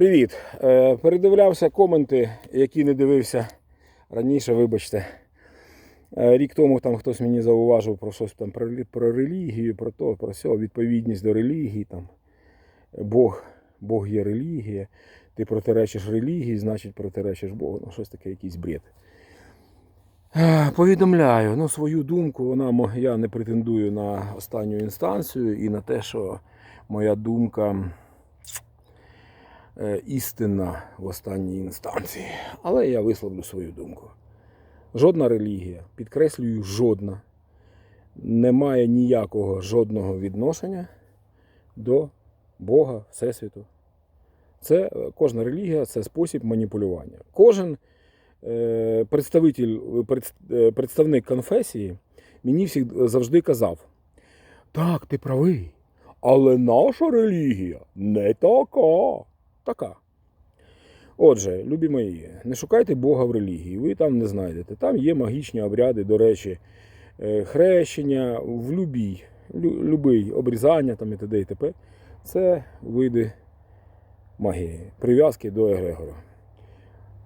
Привіт! Е, Передивлявся коменти, які не дивився раніше, вибачте. Е, Рік тому там хтось мені зауважив про щось там про, релігію, про то, про все, відповідність до релігії. Там. Бог, Бог є релігія. Ти протиречиш релігії, значить протиречиш Богу. Ну, щось таке, якийсь бред. Е, Повідомляю, ну, свою думку, вона, я не претендую на останню інстанцію і на те, що моя думка істина в останній інстанції. Але я висловлю свою думку. Жодна релігія, підкреслюю, жодна, не має ніякого жодного відношення до Бога, Всесвіту. Це е, кожна релігія це спосіб маніпулювання. Кожен е, представитель, е, представник конфесії мені всіх завжди казав: так, ти правий, але наша релігія не така. Така. Отже, любі мої, не шукайте Бога в релігії, ви там не знайдете. Там є магічні обряди, до речі, е, хрещення в любій, лю- любий обрізання там і т.д. і т.п. Це види магії, прив'язки до Егрегора.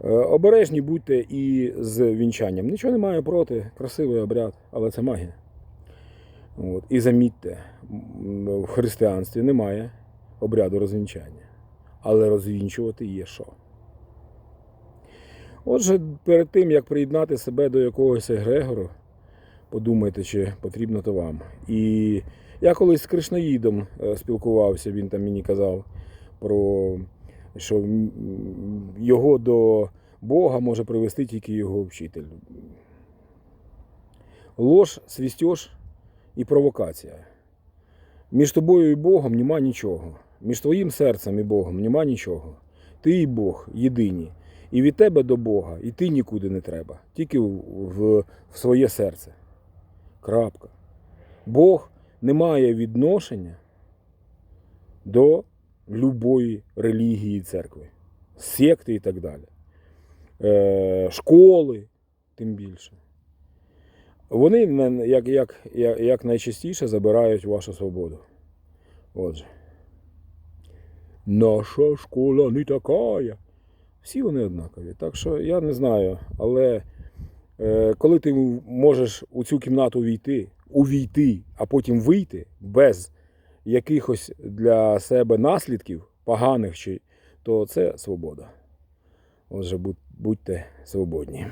Е, Обережні будьте і з вінчанням. Нічого немає проти, красивий обряд, але це магія. От. І замітьте, в християнстві немає обряду розвінчання. Але розвінчувати є що. Отже, перед тим, як приєднати себе до якогось егрегору, подумайте, чи потрібно то вам. І я колись з Кришнаїдом е, спілкувався, він там мені казав про що його до Бога може привести тільки його вчитель. Лож, свістьош і провокація. Між тобою і Богом нема нічого. Між твоїм серцем і Богом нема нічого. Ти і Бог єдині. І від тебе до Бога йти нікуди не треба, тільки в, в, в своє серце. Крапка. Бог не має відношення до любої релігії церкви, секти і так далі. Е, школи, тим більше. Вони як, як, як, як найчастіше забирають вашу свободу. Отже. Наша школа не така. Всі вони однакові. Так що я не знаю, але е, коли ти можеш у цю кімнату війти, увійти, а потім вийти без якихось для себе наслідків, поганих чи, то це свобода. Отже, будьте свободні.